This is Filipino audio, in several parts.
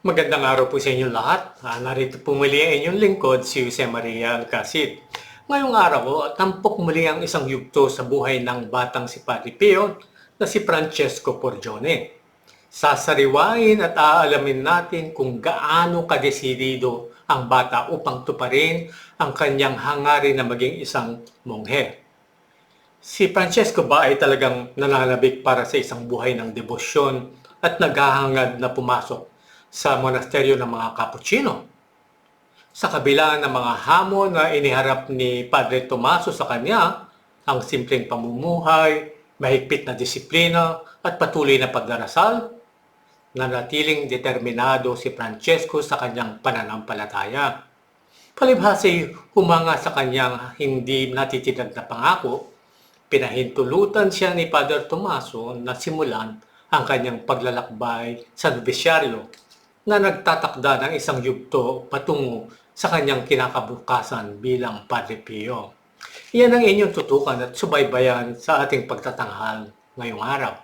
Magandang araw po sa inyong lahat. Ah, narito po muli ang inyong lingkod, si Jose Maria Alcacid. Ngayong araw tampok muli ang isang yugto sa buhay ng batang si Padre Pio na si Francesco Porgione. Sasariwain at aalamin natin kung gaano kadesidido ang bata upang tuparin ang kanyang hangarin na maging isang monghe. Si Francesco ba ay talagang nananabik para sa isang buhay ng debosyon at naghahangad na pumasok sa monasteryo ng mga Cappuccino? Sa kabila ng mga hamon na iniharap ni Padre Tomaso sa kanya, ang simpleng pamumuhay, mahigpit na disiplina at patuloy na pagdarasal, nanatiling determinado si Francesco sa kanyang pananampalataya. Palibhasa'y humanga sa kanyang hindi natitinag na pangako, pinahintulutan siya ni Padre Tomaso na simulan ang kanyang paglalakbay sa nobisyaryo na nagtatakda ng isang yugto patungo sa kanyang kinakabukasan bilang Padre Pio. Iyan ang inyong tutukan at subaybayan sa ating pagtatanghal ngayong araw.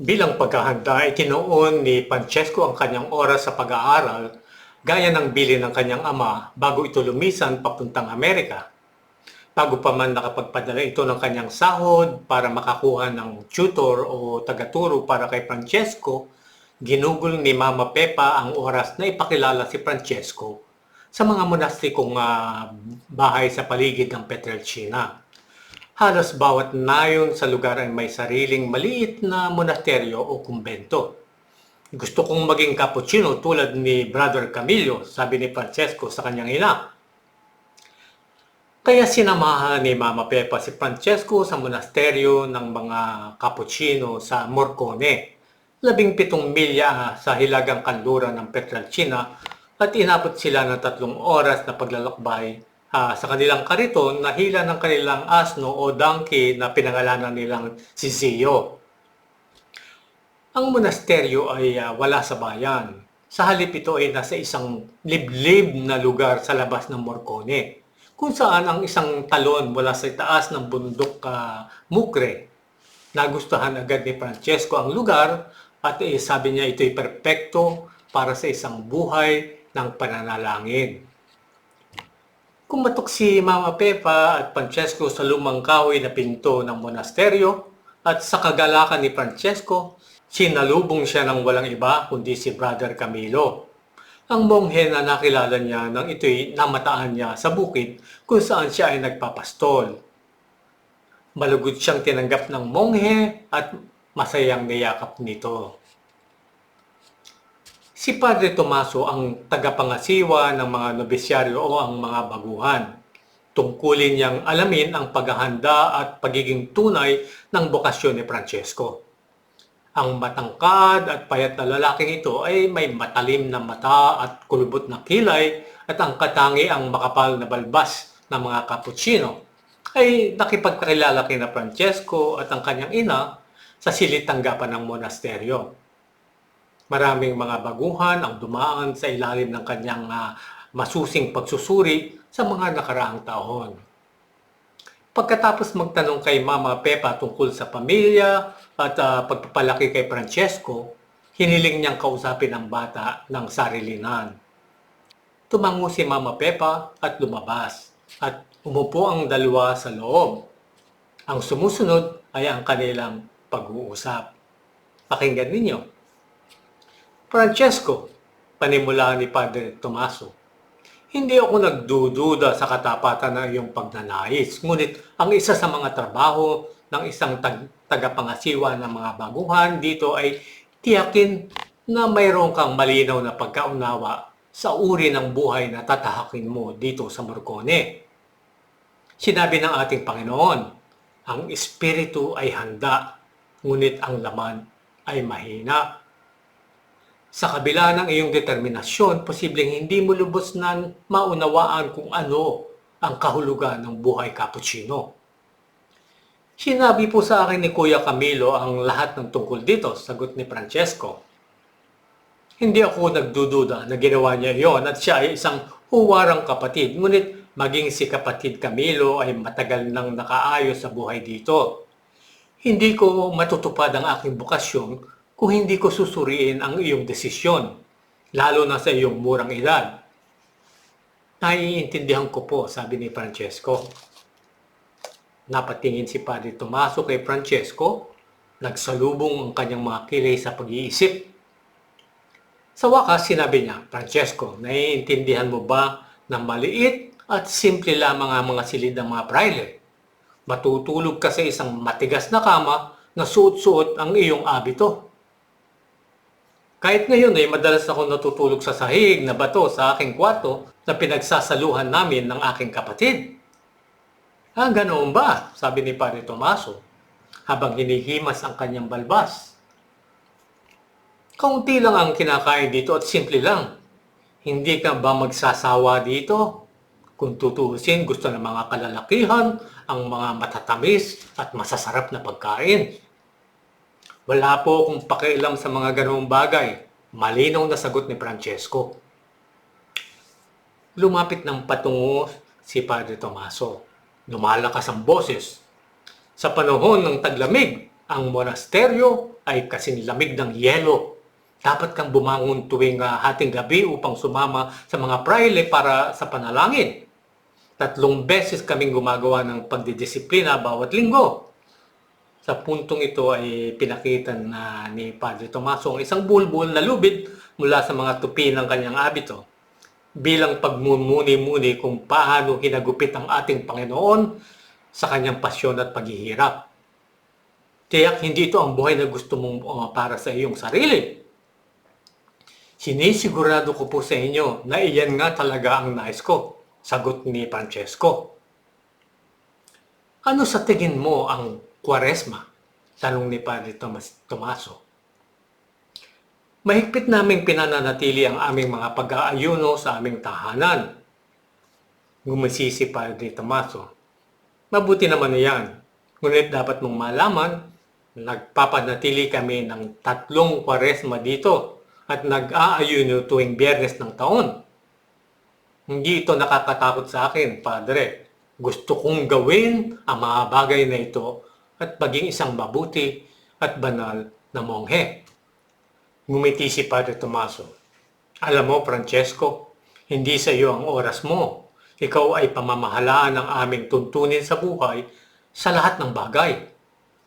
Bilang paghahanda, itinuon ni Francesco ang kanyang oras sa pag-aaral gaya ng bili ng kanyang ama bago ito lumisan papuntang Amerika. Bago pa man nakapagpadala ito ng kanyang sahod para makakuha ng tutor o tagaturo para kay Francesco, ginugol ni Mama Pepa ang oras na ipakilala si Francesco sa mga monastikong ah, bahay sa paligid ng Petrelcina. Halos bawat nayon sa lugar ay may sariling maliit na monasteryo o kumbento. Gusto kong maging cappuccino tulad ni Brother Camillo, sabi ni Francesco sa kanyang ina. Kaya sinamahan ni Mama Pepa si Francesco sa monasteryo ng mga cappuccino sa Morcone, labing pitong milya sa hilagang kanluran ng Petralcina at inabot sila ng tatlong oras na paglalakbay ah, sa kanilang kariton na hila ng kanilang asno o donkey na pinangalanan nilang si Zio. Ang monasteryo ay ah, wala sa bayan. Sa halip ito ay nasa isang liblib na lugar sa labas ng Morcone, kung saan ang isang talon mula sa taas ng bundok ka Mukre. Nagustuhan agad ni Francesco ang lugar at eh, sabi niya ito'y perpekto para sa isang buhay ng pananalangin. Kumatok si Mama Pepa at Francesco sa lumang kahoy na pinto ng monasteryo at sa kagalakan ni Francesco, sinalubong siya ng walang iba kundi si Brother Camilo. Ang monghe na nakilala niya nang ito'y namataan niya sa bukid kung saan siya ay nagpapastol. Malugod siyang tinanggap ng monghe at masayang niyakap nito. Si Padre Tomaso ang tagapangasiwa ng mga nobisyaryo o ang mga baguhan. Tungkulin niyang alamin ang paghahanda at pagiging tunay ng bokasyon ni Francesco. Ang matangkad at payat na lalaking ito ay may matalim na mata at kulubot na kilay at ang katangi ang makapal na balbas ng mga cappuccino ay nakipagkakilala kina Francesco at ang kanyang ina sa silid tanggapan ng monasteryo. Maraming mga baguhan ang dumaan sa ilalim ng kanyang ah, masusing pagsusuri sa mga nakaraang taon. Pagkatapos magtanong kay Mama Pepa tungkol sa pamilya at ah, pagpapalaki kay Francesco, hiniling niyang kausapin ang bata ng sarilinan. Tumango si Mama Pepa at lumabas at umupo ang dalawa sa loob. Ang sumusunod ay ang kanilang pag-uusap. Pakinggan ninyo. Francesco, panimula ni Padre Tomaso, hindi ako nagdududa sa katapatan ng iyong pagnanais, ngunit ang isa sa mga trabaho ng isang tag- tagapangasiwa ng mga baguhan dito ay tiyakin na mayroon kang malinaw na pagkaunawa sa uri ng buhay na tatahakin mo dito sa Morcone. Sinabi ng ating Panginoon, ang espiritu ay handa, ngunit ang laman ay mahina. Sa kabila ng iyong determinasyon, posibleng hindi mo lubos na maunawaan kung ano ang kahulugan ng buhay cappuccino. Sinabi po sa akin ni Kuya Camilo ang lahat ng tungkol dito, sagot ni Francesco. Hindi ako nagdududa na ginawa niya iyon at siya ay isang huwarang kapatid, ngunit maging si kapatid Camilo ay matagal nang nakaayos sa buhay dito. Hindi ko matutupad ang aking bukasyon kung hindi ko susuriin ang iyong desisyon, lalo na sa iyong murang edad. Naiintindihan ko po, sabi ni Francesco. Napatingin si Padre Tomaso kay Francesco, nagsalubong ang kanyang mga kilay sa pag-iisip. Sa wakas, sinabi niya, Francesco, naiintindihan mo ba na maliit at simple lamang ang mga silid ng mga praile? Matutulog ka sa isang matigas na kama na suot-suot ang iyong abito. Kahit ngayon ay madalas ako natutulog sa sahig na bato sa aking kwarto na pinagsasaluhan namin ng aking kapatid. Ah, ganoon ba? Sabi ni Padre Tomaso habang hinihimas ang kanyang balbas. Kaunti lang ang kinakain dito at simple lang. Hindi ka ba magsasawa dito? Kung tutuusin, gusto ng mga kalalakihan ang mga matatamis at masasarap na pagkain. Wala po akong pakialam sa mga ganoong bagay. Malinaw na sagot ni Francesco. Lumapit ng patungo si Padre Tomaso. Lumalakas ang boses. Sa panahon ng taglamig, ang monasteryo ay kasing lamig ng yelo. Dapat kang bumangon tuwing uh, hating gabi upang sumama sa mga praile para sa panalangin. Tatlong beses kaming gumagawa ng pagdidisiplina bawat linggo. Sa puntong ito ay pinakita na ni Padre Tomaso ang isang bulbul na lubid mula sa mga tupi ng kanyang abito bilang pagmumuni-muni kung paano hinagupit ang ating Panginoon sa kanyang pasyon at paghihirap. Tiyak hindi ito ang buhay na gusto mong uh, para sa iyong sarili. Sinisigurado ko po sa inyo na iyan nga talaga ang nais ko, sagot ni Francesco. Ano sa tingin mo ang kwaresma? Tanong ni Padre Tomas Tomaso. Mahigpit naming pinananatili ang aming mga pag-aayuno sa aming tahanan. Gumisi si Padre Tomaso. Mabuti naman na yan. Ngunit dapat mong malaman, nagpapanatili kami ng tatlong kwaresma dito at nag-aayuno tuwing biyernes ng taon. Hindi ito nakakatakot sa akin, Padre. Gusto kong gawin ang mga bagay na ito at maging isang mabuti at banal na monghe. Ngumiti si Padre Tomaso. Alam mo, Francesco, hindi sa iyo ang oras mo. Ikaw ay pamamahalaan ng aming tuntunin sa buhay sa lahat ng bagay.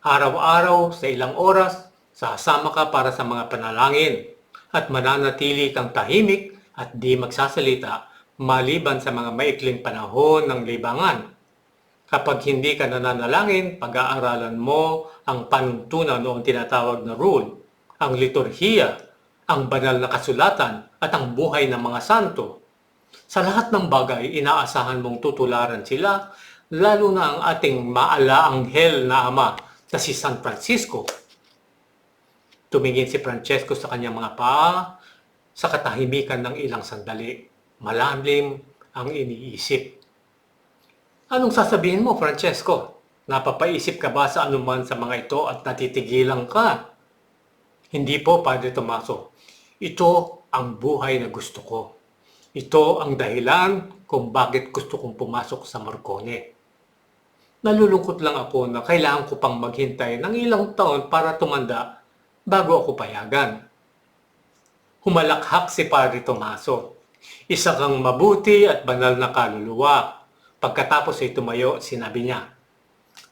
Araw-araw, sa ilang oras, sasama ka para sa mga panalangin at mananatili kang tahimik at di magsasalita maliban sa mga maikling panahon ng libangan. Kapag hindi ka nananalangin, pag-aaralan mo ang panuntunan o ang tinatawag na rule, ang liturhiya, ang banal na kasulatan at ang buhay ng mga santo. Sa lahat ng bagay, inaasahan mong tutularan sila, lalo na ang ating maalaanghel na ama na si San Francisco. Tumingin si Francesco sa kanyang mga paa sa katahimikan ng ilang sandali. Malalim ang iniisip. Anong sasabihin mo, Francesco? Napapaisip ka ba sa anuman sa mga ito at natitigilan ka? Hindi po, Padre Tomaso. Ito ang buhay na gusto ko. Ito ang dahilan kung bakit gusto kong pumasok sa Marcone. Nalulungkot lang ako na kailangan ko pang maghintay ng ilang taon para tumanda bago ako payagan. Humalakhak si Padre Tomaso. Isa kang mabuti at banal na kaluluwa. Pagkatapos ay tumayo, sinabi niya,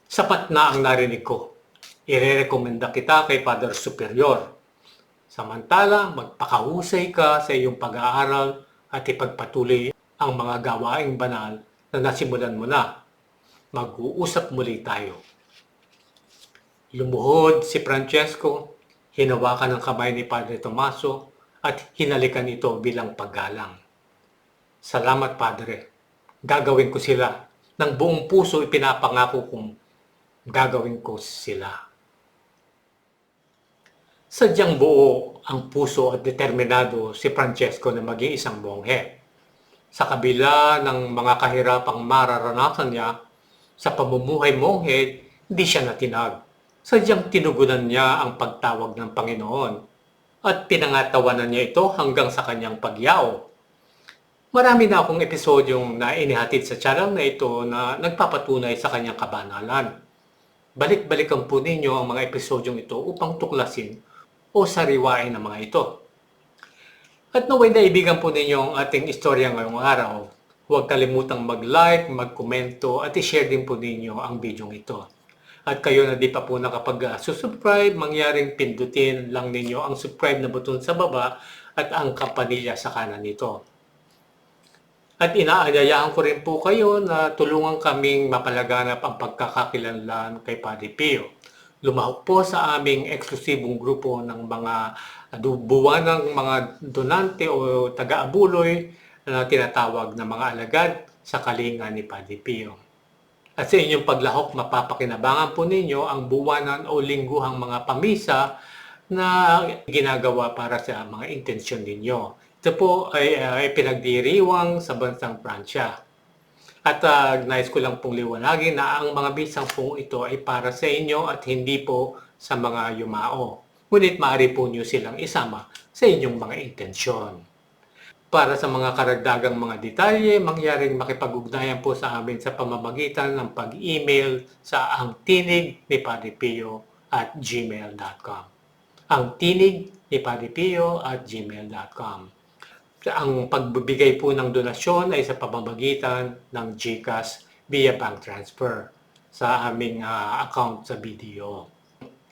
Sapat na ang narinig ko. Irerekomenda kita kay Father Superior. Samantala, magpakahusay ka sa iyong pag-aaral at ipagpatuloy ang mga gawaing banal na nasimulan mo na. Mag-uusap muli tayo. Lumuhod si Francesco, hinawakan ng kamay ni Padre Tomaso at hinalikan ito bilang paggalang. Salamat, Padre. Gagawin ko sila. Ng buong puso ipinapangako kong gagawin ko sila. Sadyang buo ang puso at determinado si Francesco na maging isang bonghe. Sa kabila ng mga kahirapang mararanasan niya, sa pamumuhay monghe, hindi siya natinag. Sadyang tinugunan niya ang pagtawag ng Panginoon at pinangatawanan niya ito hanggang sa kanyang pagyao. Marami na akong episodyong na inihatid sa channel na ito na nagpapatunay sa kanyang kabanalan. Balik-balikan po ninyo ang mga episodyong ito upang tuklasin o sariwain ang mga ito. At naway naibigan po ninyo ang ating istorya ngayong araw. Huwag kalimutang mag-like, mag-komento at i-share din po ninyo ang video ito. At kayo na di pa po nakapag-subscribe, mangyaring pindutin lang ninyo ang subscribe na button sa baba at ang kampanilya sa kanan nito. At inaanyayahan ko rin po kayo na tulungan kaming mapalaganap ang pagkakakilanlan kay Padre Pio. Lumahok po sa aming eksklusibong grupo ng mga buwan ng mga donante o taga-abuloy na tinatawag na mga alagad sa kalinga ni Padre Pio. At sa inyong paglahok, mapapakinabangan po ninyo ang buwanan o lingguhang mga pamisa na ginagawa para sa mga intensyon ninyo. Ito po ay, ay pinagdiriwang sa bansang Pransya. At uh, nais ko lang pong liwanagin na ang mga bisang pong ito ay para sa inyo at hindi po sa mga yumao. Ngunit maaari po nyo silang isama sa inyong mga intensyon. Para sa mga karagdagang mga detalye, mangyaring makipag-ugnayan po sa amin sa pamamagitan ng pag-email sa ang tinig ni Padre Pio at gmail.com. Ang tinig ni Padre Pio at gmail.com. Ang pagbibigay po ng donasyon ay sa pamamagitan ng GCash via bank transfer sa aming uh, account sa BDO.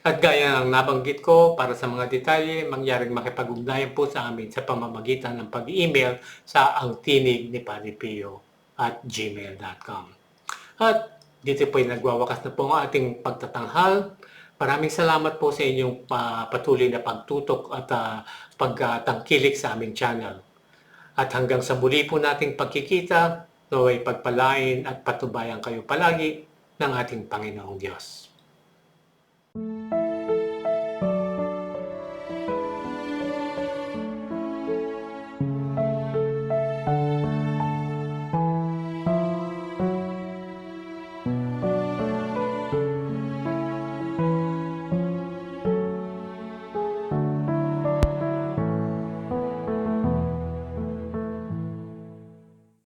At gaya ng nabanggit ko, para sa mga detalye, mangyaring makipag-ugnayan po sa amin sa pamamagitan ng pag-email sa ang tinig ni Padre Pio at gmail.com. At dito po ay nagwawakas na po ang ating pagtatanghal. Maraming salamat po sa inyong uh, patuloy na pagtutok at uh, pagtangkilik sa aming channel. At hanggang sa muli po nating pagkikita, naway pagpalain at patubayan kayo palagi ng ating Panginoong Diyos.